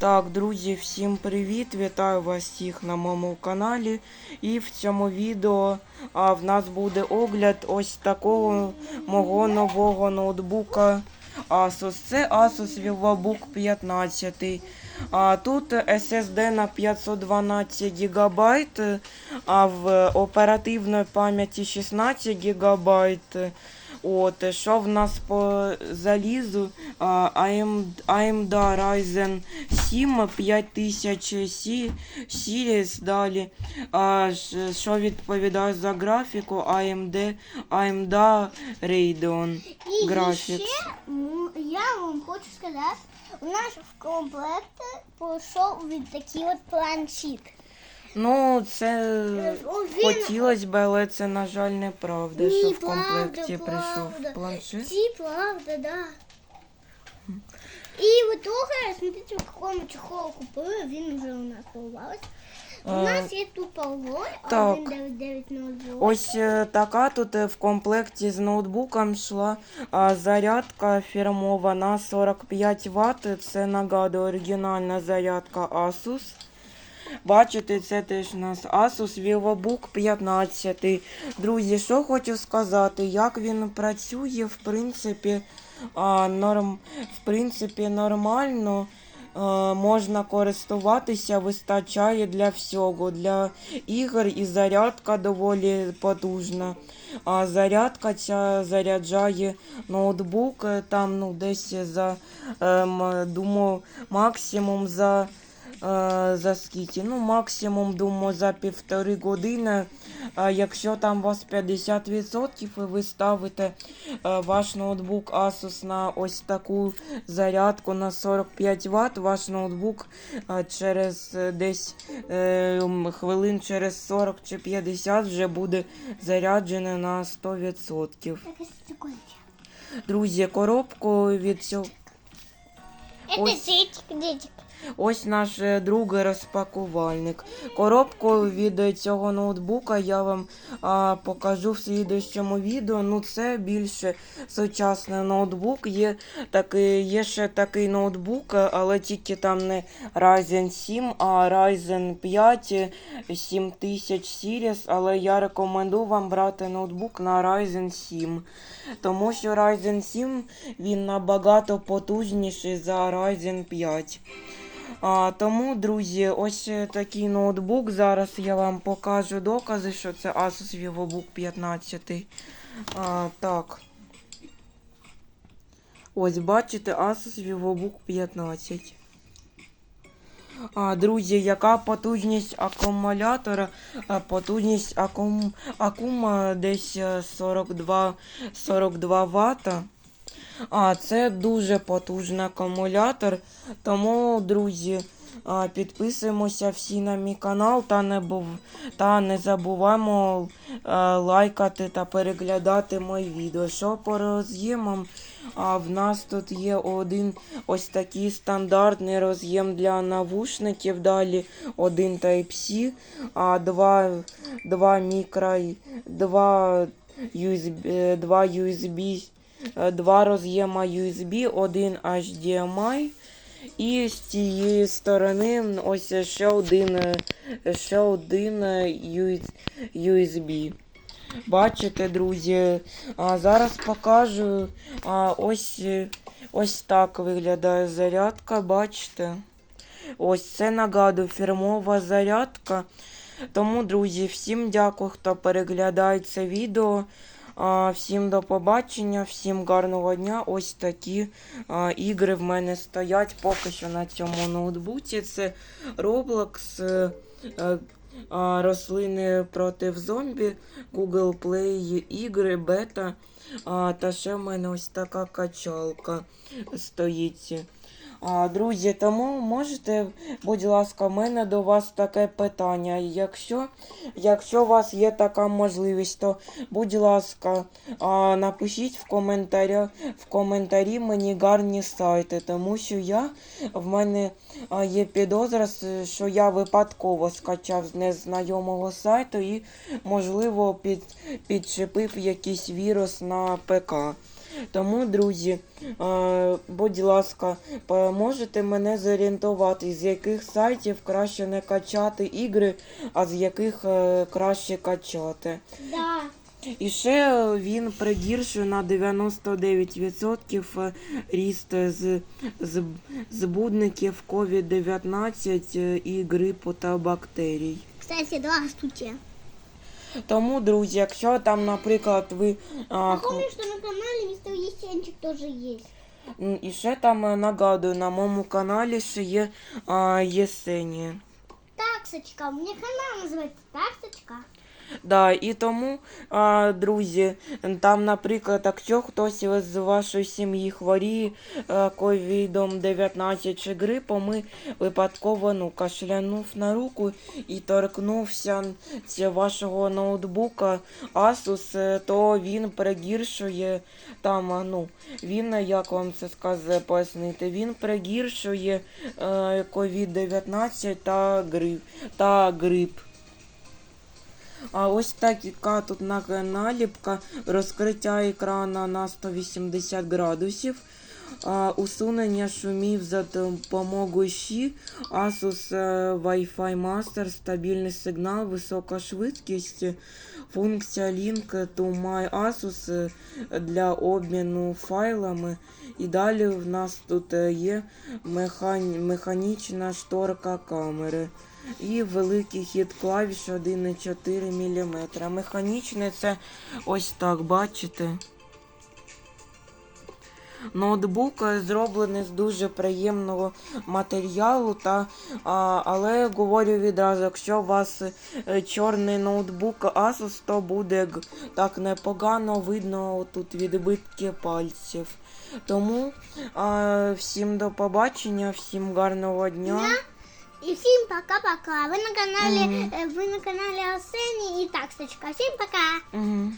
Так, друзі, всім привіт! Вітаю вас всіх на моєму каналі. І в цьому відео а, в нас буде огляд ось такого мого нового ноутбука Asus. Це Asus VivoBook 15. А, тут SSD на 512 ГБ, а в оперативної пам'яті 16 ГБ. От, що в нас по залізу? AMD Ryzen 7 5000 Сі- Series далі. А, що відповідає за графіку? AMD, AMD Radeon І Graphics. ще я вам хочу сказати, у нас в комплекті пройшов від такий от планшет. Ну, це Ну, він- хотілося б, але це, на жаль, неправда, Ні, що в комплекті правда. прийшов планшет. Ці, правда, да. І в итоге, смотрите, в какому чехолу купили, він вже у нас ховався. У А, нас є тут полой, так. 19902. Ось е, така тут е, в комплекті з ноутбуком йшла а, зарядка фірмова на 45 Вт. Це нагадую оригінальна зарядка Asus. Бачите, це теж у нас Asus VivoBook 15. Друзі, що хочу сказати, як він працює, в принципі, а, норм, в принципі нормально. Можна користуватися, вистачає для всього. Для ігор і зарядка доволі потужна. А зарядка ця заряджає ноутбук там ну, десь за ем, думаю, максимум за, за скільки? Ну, максимум, думаю, за півтори години. А якщо там у вас 50% і ви ставите е, ваш ноутбук Asus на ось таку зарядку на 45 Вт, ваш ноутбук е, через е, десь е, хвилин через 40 чи 50 вже буде заряджений на 100%. Друзі, коробку від цього. Это зетик, зетик. Ось наш е, другий розпакувальник. Коробку від цього ноутбука я вам а, покажу в слідущому відео. Ну, це більше сучасний ноутбук. Є, такий, є ще такий ноутбук, але тільки там не Ryzen 7, а Ryzen 5 е, 7000 Series. Але я рекомендую вам брати ноутбук на Ryzen 7. Тому що Ryzen 7 він набагато потужніший за Ryzen 5. А, тому, друзі, ось е, такий ноутбук. Зараз я вам покажу докази, що це Asus VivoBook 15. А, так. Ось, бачите, Asus VivoBook 15. А, друзі, яка потужність акумулятора? Потужність акум, акума десь е, 42, 42 Вт. А, це дуже потужний акумулятор. Тому, друзі, підписуємося всі на мій канал та не, був, та не забуваємо лайкати та переглядати мої відео. Що по роз'ємам? А в нас тут є один ось такий стандартний роз'єм для навушників. Далі один Type-C, а два, два мікро, два USB, два USB два роз'єма USB, один HDMI. І з цієї сторони ось ще один, е, ще один е, USB. Бачите, друзі, а зараз покажу. А, ось, е, ось так виглядає зарядка, бачите? Ось це нагадую фірмова зарядка. Тому, друзі, всім дякую, хто переглядає це відео. Всім до побачення, всім гарного дня. Ось такі ігри в мене стоять поки що на цьому ноутбуці. Це Roblox, е, е, рослини проти зомбі, Google Play ігри, бета. Та ще в мене ось така качалка стоїть. Друзі, тому можете, будь ласка, в мене до вас таке питання. Якщо, якщо у вас є така можливість, то будь ласка, напишіть в коментарі, в коментарі мені гарні сайти, тому що я в мене є підозра, що я випадково скачав з незнайомого сайту і, можливо, під, підчепив якийсь вірус на ПК. Тому, друзі, е, будь ласка, можете мене зорієнтувати, з яких сайтів краще не качати ігри, а з яких е, краще качати. Да. І ще він пригіршує на 99% ріст з, з, збудників COVID-19 е, і грипу та бактерій. Кстати, здравствуйте. Тому, друзі, якщо там, наприклад, ви а, х- Напомню, что на канале Мистер Есенчик тоже есть. м, і ще там е, нагадую, на моєму каналі ще є а, Єсені. Таксочка. У меня канал называется Таксочка. Да, і тому, а, друзі, там, наприклад, якщо хтось з вашої сім'ї хворіє е, ковідом 19 чи грипом, ми випадково ну, кашлянув на руку і торкнувся вашого ноутбука Asus, е, то він перегіршує там, ну, він, як вам це сказати, пояснити, він перегіршує е, COVID-19 та грип. Та грип. А ось така тут наліпка розкриття екрана на 180 градусів. Усунення шумів за допомогою щі, Asus е, Wi-Fi Master, стабільний сигнал, висока швидкість, функція Link to My Asus е, для обміну файлами. І далі в нас тут е, є механічна шторка камери. І великий хід клавіш 1,4 мм. Механічний це ось так, бачите. Ноутбук е, зроблений з дуже приємного матеріалу, та, а, але говорю відразу, якщо у вас е, чорний ноутбук Asus, то буде г- так непогано видно тут відбитки пальців. Тому а, всім до побачення, всім гарного дня. И всем пока-пока. Вы на канале, Мгм. э, вы на канале Арсений и Таксочка. Всем пока. Мгм.